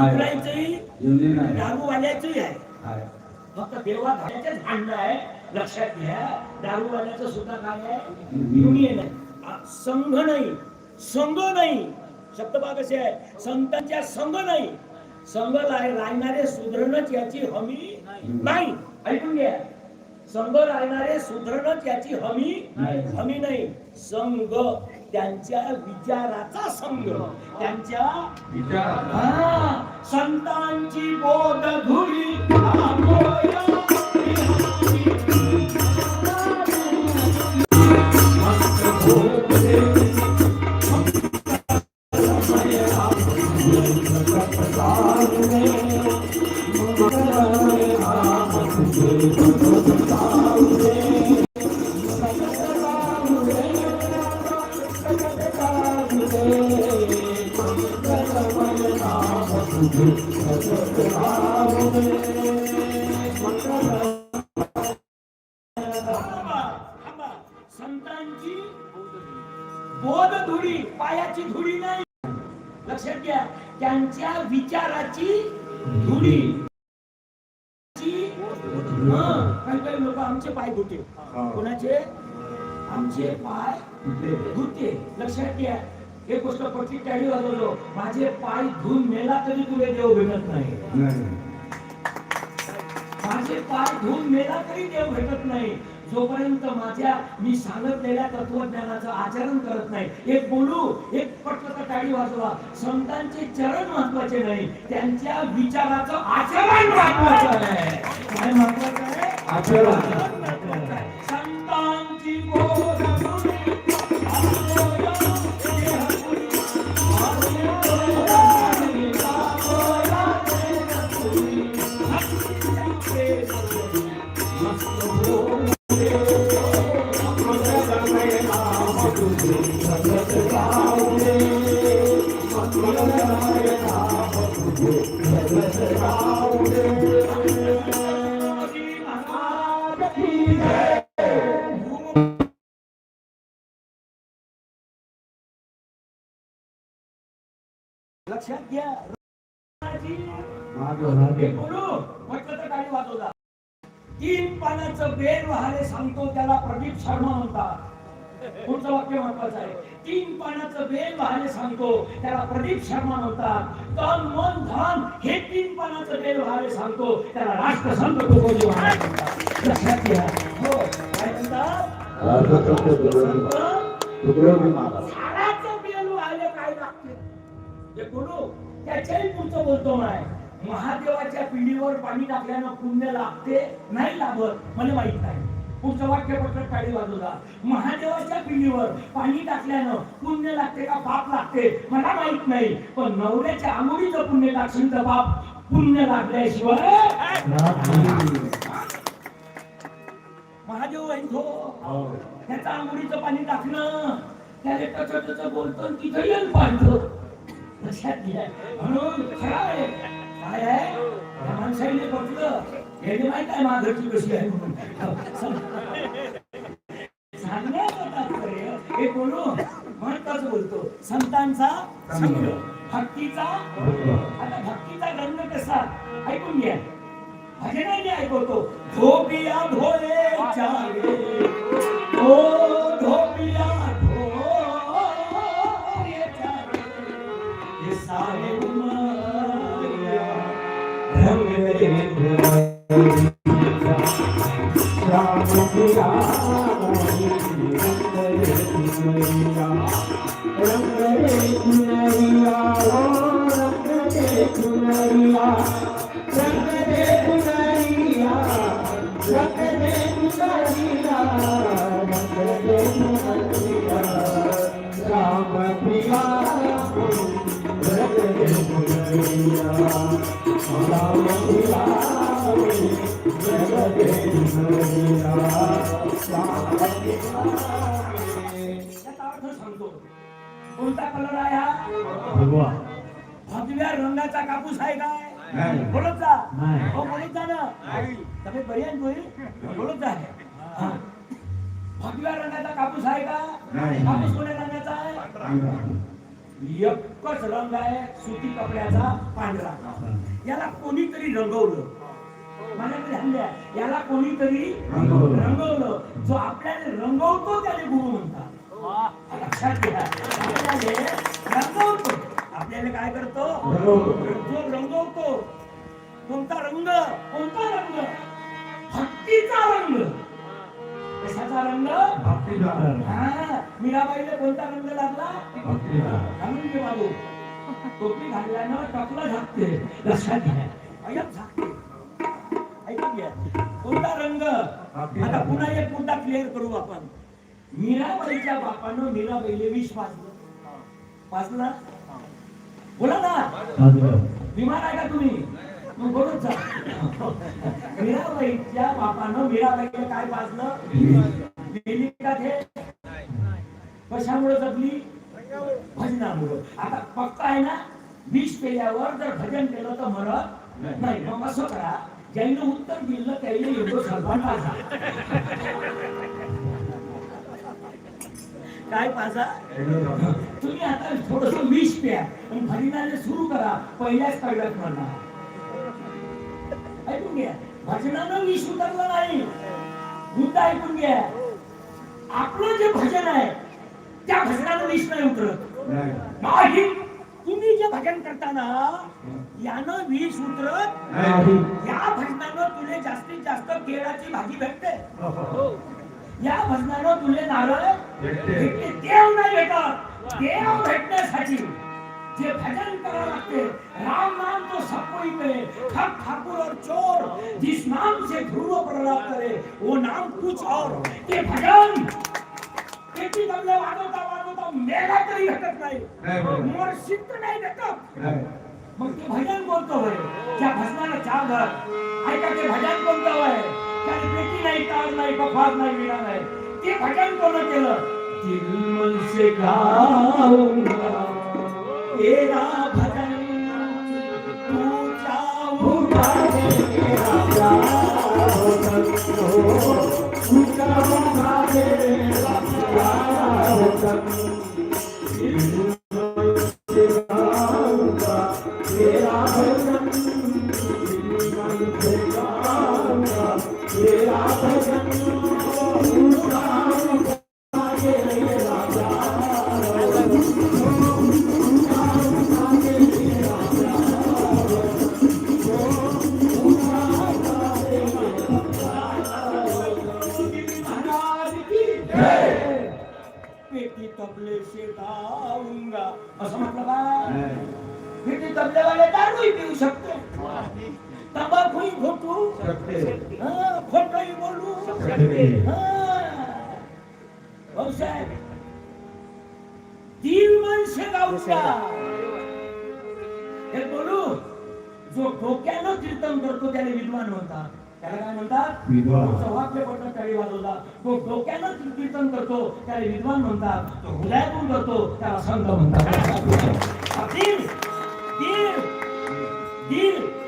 आहे दारूवाल्याचंही आहे. फक्त देवा धाण्याचेच भांडणं आहे. लक्षात घ्या दारूवाल्याचं सुद्धा काय आहे? युनियन. आहे. संघ नाही. संघ नाही. शब्द पहा कसे आहे. संतांच्या संघ नाही. संघ राह- राहणारे सुधरणच याची हमी नाही. ऐकून घ्या. संघ राहणारे सुधरणच याची हमी. हमी नाही. संघ त्यांच्या विचाराचा संघ त्यांच्या विचार संतांची बोध धुरी संतांची बोध धुडी पायाची धुडी नाही. लक्षात घ्या त्यांच्या विचाराची धुडी काही काही लोक आमचे पाय धुते. कोणाचे? आमचे पाय धुते. लक्षात घ्या एक गोष्ट टाळी वाजवलो माझे पाय धुवून मेला तरी तुला देव भेटत नाही. माझे पाय धुवून मेला तरी देव भेटत नाही. जोपर्यंत माझ्या मी सांगितलेल्या तत्वज्ञानाचं आचरण करत नाही. एक बोलू एक पटकन टाळी वाजवा. संतांचे चरण महत्त्वाचे नाही. त्यांच्या विचाराचं आचरण महत्वाचं आहे. काय महत्वाचं आहे? आचरण. संतांची लक्षात घ्या. तीन पानाचं बेल वाहले सांगतो त्याला प्रदीप शर्मा म्हणतात. पुढचं वाक्य महत्वाचं आहे. तीन पानाचं बेल वाहले सांगतो. त्याला प्रदीप शर्मा म्हणतात. तन मन धन हे तीन पानाचं बेल वाहले सांगतो. त्याला राष्ट्रसंत तुकोजी महाराज म्हणतात. लक्षात घ्या. हो काय म्हणतात? झाडाचं बेल व्हायला काय लागते? हे बोलू त्याच्याही पुढचं बोलतो नाही महादेवाच्या पिढीवर पाणी टाकल्यानं पुण्य लागते? नाही लागत. मला माहीत नाही. पुढचं वाक्य पत्र काळी बाजूला महादेवाच्या पिढीवर पाणी टाकल्यानं पुण्य लागते का पाप लागते? मला माहीत नाही पण नवऱ्याच्या आंघोळीचं पुण्य लागशील तर बाप पुण्य लागल्याशिवाय महादेव ऐकतो त्याचं आंघोळीचं पाणी टाकणं त्याने तसं बोलतो तिथं येईल पाहिजे लक्षात घ्या. म्हणून आहे काय आहे? त्या माणसाने बघलं हे माहीत आहे माघरची कशी आहे. म्हणून सांगण्याचं तात्पर्य हे. बोलू महत्वाच बोलतो. संतांचा संघ. भक्तीचा आता भक्तीचा रंग कसा? ऐकून घ्या. भजनाने ऐकवतो. धोबिया धोले चाले ओ धोबिया धोले चाले ये सारे उमरिया. रंग दे त्याचा अर्थ सांगतो कोणता कलर आहे हा भगव्या रंगाचा कापूस आहे काय? नाही. बोलत जा नाही. हो बोलत जा ना आहे ना तुझी बोलत जा. भगव्या रंगाचा कापूस आहे का? नाही. कापूस कोण्या रंगाचा आहे? एकच रंग आहे सुती कपड्याचा पांढरा. याला कोणीतरी रंगवलं. हल्ल्या याला कोणीतरी रंगवलं. रंगवलं. जो आपल्याला रंगवतो त्याने गुरु म्हणतात. लक्षात घ्या. आपल्याला रंगवतो. आपल्याला काय करतो? रंगवतो. जो रंगवतो कोणता रंग? कोणता रंग? भक्तीचा रंग. कशाचा रंग? भक्तीचा रंग. हा. मीराबाईला कोणता रंग लागला? घे बाबू. टोपी घातल्यानं टकलं झाकते. लक्षात घ्या. अय्यप झाकते. ऐकून घ्या. कोणता रंग? आता पुन्हा एक मुद्दा क्लिअर करू आपण. मीराबाईच्या बापानं मीराबाईले विष पाजलं. पाजलं? बोला ना. विमान आहे का तुम्ही? मग बोलत जा. मीराबाईच्या बापानं मीराबाईला काय पाजलं? गेली का ते कशामुळे जगली भजनामुळे. आता पक्का आहे ना? विष पेल्यावर जर भजन केलं तर मरत नाही. मग असं करा. ज्यानं उत्तर दिलं त्याला एवढं सर्वान काय पाजा तुम्ही आता थोडस विष प्या आणि भजनाने सुरू करा. पहिल्याच कळत म्हणा. ऐकून घ्या. भजनानं विष उतरलं नाही. मुद्दा ऐकून घ्या. आपलं जे भजन आहे त्या भजनानं विष नाही उतरत. नाही. तुम्ही जे भजन करताना यानं विष उतरत नाही. या भजनानं तुले जास्तीत जास्त केळाची भाजी भेटते या भजनानं तुले नारळ भेटते. देव नाही भेटत देव भेटण्यासाठी जे भजन करावं लागते राम नाम तो सबको ही करे ठग ठाकुर और चोर जिस नाम से ध्रुव प्रलाप करे वो नाम कुछ और ते भजन किती जमले वाजवता वाजवता मेला तरी भेटत नाही. मोर सिद्ध नाही भेटत. मग ते भजन कोणतं होय? त्या भजनाला चार घर ऐका ते भजन कोणतं होय? त्याने पेटी नाही तार नाही कफार नाही विरा नाही. ते भजन कोण केलं? दिल मन से गाऊंगा तेरा भजन तू चाहूंगा तेरा प्यार तू चाहूंगा तेरा प्यार शकते. हं, खोटंही बोलू. शकते. हं. भाऊसाहेब दिल मन से गाऊंगा हे बोलू. जो डोक्यानं कीर्तन करतो त्याला विद्वान म्हणतात त्याला काय म्हणतात? वाक्य पडणं वाजवला. तो डोक्यानं कीर्तन करतो त्याला विद्वान म्हणतात. तो हृदयातून करतो त्याला संत म्हणतात.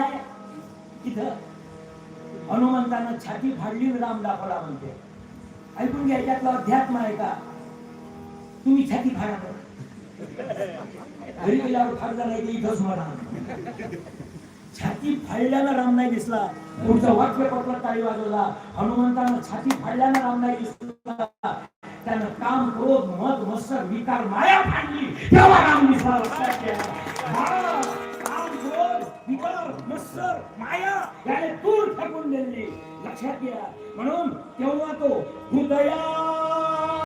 इथं कोण आहे. इथं हनुमंतानं छाती फाडली आणि राम दाखवला म्हणते. ऐकून घ्या याच्यातलं अध्यात्म आहे का? तुम्ही छाती फाडा घरी गेल्यावर फाडला नाही ते इथंच म्हणा छाती फाडल्यानं राम नाही दिसला. पुढचं वाक्य पत्र ताळी वाजवला. हनुमंतानं छाती फाडल्यानं राम नाही दिसला. त्यानं काम क्रोध मत मत्सर विकार माया फाडली. तेव्हा राम दिसला. त्याने तूर फेकून दिली. लक्षात घ्या. म्हणून तेव्हा तो हृदया